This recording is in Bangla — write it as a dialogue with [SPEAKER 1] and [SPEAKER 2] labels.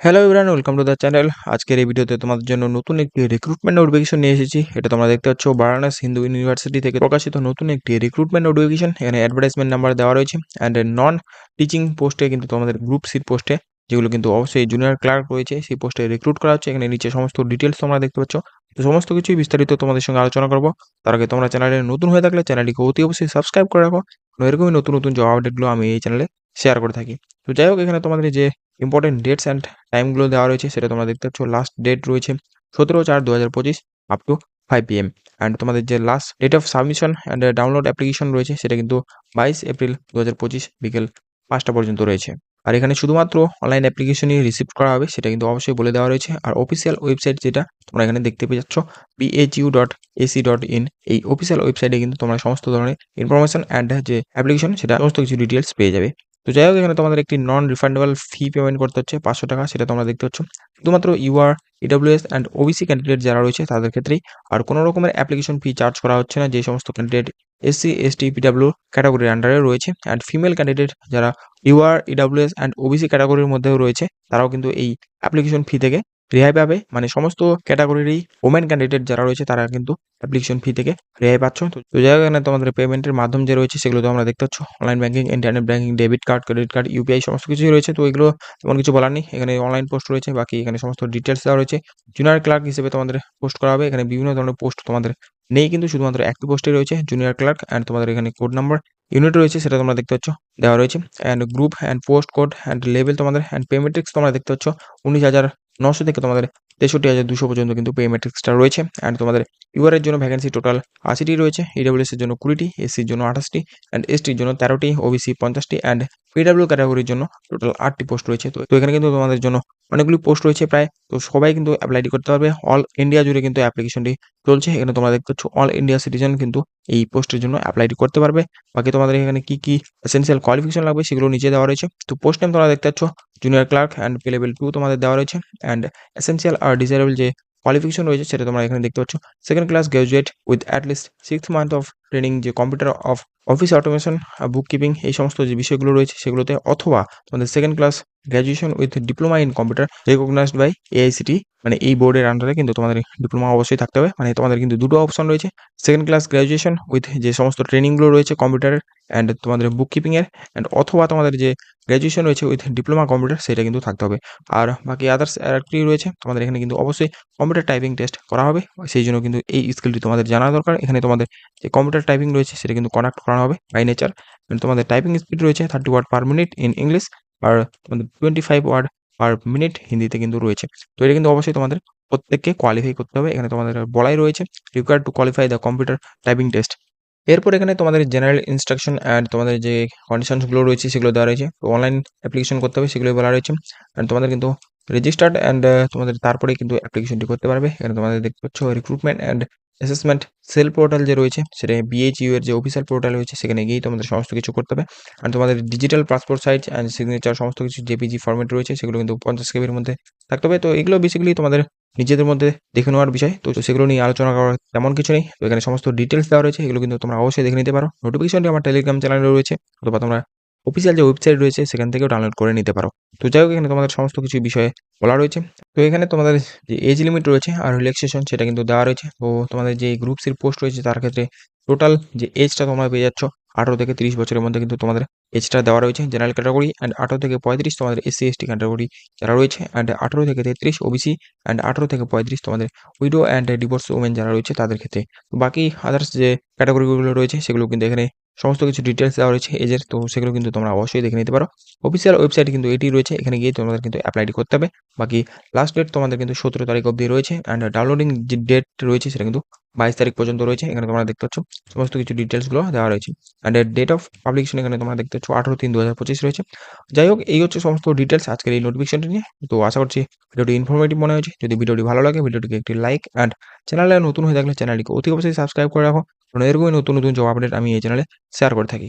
[SPEAKER 1] Hello everyone welcome to the channel আজকের এই ভিডিওতে তোমাদের জন্য নতুন একটি রিক্রুটমেন্ট নোটিফিকেশন নিয়ে এসেছি। এটা তোমরা দেখতে পাচ্ছ, বারাণাস হিন্দু ইউনিভার্সিটি থেকে প্রকাশিত নতুন একটি রিক্রুটমেন্ট নোটিফিকেশন এখানে অ্যাডভার্টাইজমেন্ট নাম্বার দেওয়া রয়েছে অ্যান্ড নন টিচিং পোস্টে কিন্তু তোমাদের গ্রুপ সিট পোস্টে যেগুলো কিন্তু অবশ্যই জুনিয়র ক্লার্ক রয়েছে, সেই পোস্টে রিক্রুট করা হচ্ছে। এখানে নিচে সমস্ত ডিটেলস তোমরা দেখতে পাচ্ছ। তো সমস্ত কিছুই বিস্তারিত তোমাদের সঙ্গে আলোচনা করব। তার আগে তোমরা চ্যানেলে নতুন হয়ে থাকলে চ্যানেলটিকে অতি অবশ্যই সাবস্ক্রাইব করে রাখো। এরকমই নতুন নতুন জব আপডেটগুলো আমি এই চ্যানেলে শেয়ার করে থাকি। তো যাই হোক, এখানে তোমাদের যে ইম্পর্টেন্ট ডেটস অ্যান্ড টাইমগুলো দেওয়া রয়েছে, সেটা তোমরা দেখতে পাচ্ছ। লাস্ট ডেট রয়েছে সতেরো চার দু হাজার পঁচিশ up to five PM and তোমাদের যে last date of submission and download application রয়েছে, সেটা কিন্তু বাইশ এপ্রিল দু হাজার পঁচিশ বিকেল পাঁচটা পর্যন্ত রয়েছে। আর এখানে শুধুমাত্র অনলাইন অ্যাপ্লিকেশনই রিসিভ করা হবে, সেটা কিন্তু অবশ্যই বলে দেওয়া রয়েছে। আর অফিসিয়াল ওয়েবসাইট যেটা তোমরা এখানে দেখতে পেয়ে যাচ্ছ BHU dot AC dot in এই অফিসিয়াল ওয়েবসাইটে কিন্তু তোমরা সমস্ত ধরনের ইনফরমেশন অ্যান্ড যে অ্যাপ্লিকেশন সেটা সমস্ত কিছু ডিটেলস পেয়ে যাবে। তো যাই হোক, এখানে তোমাদের একটি নন রিফান্ডেবল ফি পেমেন্ট করতে হচ্ছে, পাঁচশো টাকা, সেটা তোমরা দেখতে পাচ্ছ। শুধুমাত্র UR EWS and OBC candidate যারা রয়েছে, তাদের ক্ষেত্রেই আর কোনো রকমের অ্যাপ্লিকেশন ফি চার্জ করা হচ্ছে না, যে সমস্ত ক্যান্ডিডেট এসসি এসটি পিডাব্লিউ ক্যাটাগরির আন্ডারে রয়েছে। অ্যান্ড ফিমেল ক্যান্ডিডেট যারা ইউআর ইডব্লিউএস অ্যান্ড ওবিসি ক্যাটাগরির মধ্যেও রয়েছে, তারাও কিন্তু এই অ্যাপ্লিকেশন ফি থেকে রেহাই পাবে। মানে সমস্ত ক্যাটাগরিরই ওমেন ক্যান্ডিডেট যারা রয়েছে, তারা কিন্তু অ্যাপ্লিকেশন ফি থেকে রেহাই পাচ্ছ। তো যাই হোক এখানে তোমাদের পেমেন্টের মাধ্যম যে রয়েছে, সেগুলো তো আমরা দেখতে পাচ্ছ। Online banking internet banking debit card credit card UPI সমস্ত কিছুই রয়েছে। তো এগুলো তেমন কিছু বলার নেই। এখানে অনলাইন পোস্ট রয়েছে, বাকি এখানে সমস্ত ডিটেলস দেওয়া রয়েছে। জুনিয়র ক্লার্ক হিসেবে তোমাদের পোস্ট করা হবে। এখানে বিভিন্ন ধরনের পোস্ট তোমাদের নেই, কিন্তু শুধুমাত্র একটি পোস্টে রয়েছে জুনিয়র ক্লার্ক অ্যান্ড তোমাদের এখানে কোড নাম্বার ইউনিট রয়েছে, সেটা তোমরা দেখতে পাচ্ছ, দেওয়া রয়েছে। And group and post code and level তোমাদের অ্যান্ড পেমেট্রিক্স তোমরা দেখতে পাচ্ছ, উনিশ হাজার নশো থেকে তোমাদের তেষট্টি হাজার দুশো পর্যন্ত কিন্তু পে ম্যাট্রিক্সটা রয়েছে। অ্যান্ড তোমাদের ইউআর এর জন্য ভ্যাকেন্সি টোটাল আশিটি রয়েছে। ইডব্লিউএস এর জন্য কুড়িটি এসসির জন্য আঠাশটি অ্যান্ড এসটির জন্য তেরোটি ওবিসি পঞ্চাশটি অ্যান্ড পিডাব্লিউ ক্যাটাগরির জন্য টোটাল আটটি পোস্ট রয়েছে। তো তো এখানে কিন্তু তোমাদের জন্য অনেকগুলি পোস্ট রয়েছে প্রায়। তো সবাই কিন্তু অ্যাপ্লাইটি করতে পারবে। অল ইন্ডিয়া জুড়ে কিন্তু অ্যাপ্লিকেশনটি চলছে। এখানে তোমরা দেখতে পাচ্ছ অল ইন্ডিয়া সিটিজেন কিন্তু এই পোস্টের জন্য অ্যাপ্লাইটি করতে পারবে। বাকি তোমাদের এখানে কি কি এসেন্সিয়াল কোয়ালিফিকেশন লাগবে সেগুলো নিচে দেওয়া রয়েছে। তো পোস্ট নেম তোমরা দেখতে পাচ্ছ। Junior clerk and pay level two তোমাদের দেওয়া রয়েছে। অ্যান্ড এসেন্সিয়াল আর ডিজারেবল যে কোয়ালিফিকেশন রয়েছে সেটা তোমরা এখানে দেখতে পাচ্ছ। Second class graduate with at least six month of training যে computer of office automation book keeping এই সমস্ত যে বিষয়গুলো রয়েছে সেগুলোতে অথবা তোমাদের second class graduation with diploma in computer recognised by AICTE মানে এই বোর্ডের আন্ডারে কিন্তু তোমাদের ডিপ্লোমা অবশ্যই থাকতে হবে। মানে তোমাদের কিন্তু দুটো অপশন রয়েছে। সেকেন্ড ক্লাস গ্র্যাজুয়েশন উইথ যে সমস্ত ট্রেনিংগুলো রয়েছে কম্পিউটারের অ্যান্ড তোমাদের বুক কিপিংয়ের অ্যান্ড অথবা তোমাদের যে গ্র্যাজুয়েশন রয়েছে উইথ ডিপ্লোমা কম্পিউটার সেটা কিন্তু থাকতে হবে। আর বাকি আদার্স আরেকটি রয়েছে, তোমাদের এখানে কিন্তু অবশ্যই কম্পিউটার টাইপিং টেস্ট করা হবে। সেই জন্য কিন্তু এই স্কিলটি তোমাদের জানা দরকার। এখানে তোমাদের যে কম্পিউটার টাইপিং রয়েছে, সেটা কিন্তু কনেক্ট করা হবে বাই নেচার তোমাদের টাইপিং স্পিড রয়েছে thirty word per minute in English আর তোমাদের twenty five word per minute হিন্দিতে কিন্তু রয়েছে। তো এটা কিন্তু অবশ্যই তোমাদের প্রত্যেককে কোয়ালিফাই করতে হবে। এখানে তোমাদের বলাই রয়েছে required to qualify the computer typing test এরপর এখানে তোমাদের জেনারেল ইনস্ট্রাকশন অ্যান্ড তোমাদের যে কন্ডিশনসগুলো রয়েছে, সেগুলো দেওয়া রয়েছে। অনলাইন অ্যাপ্লিকেশন করতে হবে সেগুলো বলা রয়েছে। অ্যান্ড তোমাদের কিন্তু রেজিস্টার্ড অ্যান্ড তোমাদের তারপরে কিন্তু অ্যাপ্লিকেশনটি করতে পারবে। এখানে তোমাদের দেখতে পাচ্ছ recruitment and assessment cell portal যে রয়েছে, সেটা বিএইচইউ এর যে অফিসিয়াল পোর্টাল রয়েছে, সেখানে গিয়েই তোমাদের সমস্ত কিছু করতে হবে। আর তোমাদের digital passport size and signature সমস্ত কিছু জেপিজি ফর্মেট রয়েছে, সেগুলো কিন্তু পঞ্চাশ কেবির মধ্যে থাকতে হবে। তো এগুলো বেসিক্যালি তোমাদের নিজেদের মধ্যে দেখে নেওয়ার বিষয়। তো সেগুলো নিয়ে আলোচনা করার তেমন কিছু নেই। তো এখানে সমস্ত ডিটেলস দেওয়া রয়েছে, এগুলো কিন্তু তোমরা অবশ্যই দেখে নিতে পারো। নোটিফিকেশনটি আমার টেলিগ্রাম চ্যানেলে রয়েছে, অথবা তোমরা অফিসিয়াল যে ওয়েবসাইট রয়েছে, সেখান থেকেও ডাউনলোড করে নিতে পারো। তো যাই হোক, এখানে তোমাদের সমস্ত কিছু বিষয়ে বলা রয়েছে। তো এখানে তোমাদের যে এজ লিমিট রয়েছে আর রিল্যাক্সেশন সেটা কিন্তু দেওয়া রয়েছে। তো তোমাদের যে গ্রুপ সির পোস্ট রয়েছে, তার ক্ষেত্রে টোটাল যে এজটা তোমরা পেয়ে যাচ্ছ, আঠারো থেকে তিরিশ বছরের মধ্যে কিন্তু তোমাদের এজটা দেওয়া রয়েছে। জেনারেল ক্যাটাগরি অ্যান্ড আঠারো থেকে পঁয়ত্রিশ তোমাদের এসসি এসটি ক্যাটাগরি যারা রয়েছে অ্যান্ড আঠারো থেকে তেত্রিশ ওবিসি অ্যান্ড আঠারো থেকে পঁয়ত্রিশ তোমাদের উইডো অ্যান্ড ডিভোর্স ওমেন যারা রয়েছে, তাদের ক্ষেত্রে। বাকি আদার্স যে ক্যাটাগরিগুলো রয়েছে, সেগুলো কিন্তু এখানে সমস্ত কিছু ডিটেলস দেওয়া রয়েছে এজের তো সেগুলো কিন্তু তোমরা অবশ্যই দেখে নিতে পারো। অফিসিয়াল ওয়েবসাইট কিন্তু এটি রয়েছে, এখানে গিয়ে তোমাদের কিন্তু অ্যাপ্লাইটি করতে হবে। বাকি লাস্ট ডেট তোমাদের কিন্তু সতেরো তারিখ অবধি রয়েছে অ্যান্ড ডাউনলোডিং যে ডেট রয়েছে সেটা কিন্তু বাইশ তারিখ পর্যন্ত রয়েছে, এখানে তোমরা দেখতে পাচ্ছ সমস্ত কিছু ডিটেলসগুলো দেওয়া রয়েছে। অ্যান্ড ডেট অফ পাবলিকেশন এখানে তোমরা দেখতে পাচ্ছ আঠারো তিন দু হাজার পঁচিশ রয়েছে। যাই হোক, এই হচ্ছে সমস্ত ডিটেলস আজকের এই নোটিফিকেশনটি নিয়ে। তো আশা করছি ভিডিওটি ইনফরমেটিভ মনে হয়েছে। যদি ভিডিওটি ভালো লাগে, ভিডিওটিকে একটি লাইক অ্যান্ড চ্যানেলে নতুন হয়ে থাকলে চ্যানেলটিকে অতি অবশ্যই সাবস্ক্রাইব করে রাখো। কারণ এরকমই নতুন নতুন জব আপডেট আমি এই চ্যানেলে শেয়ার করে থাকি।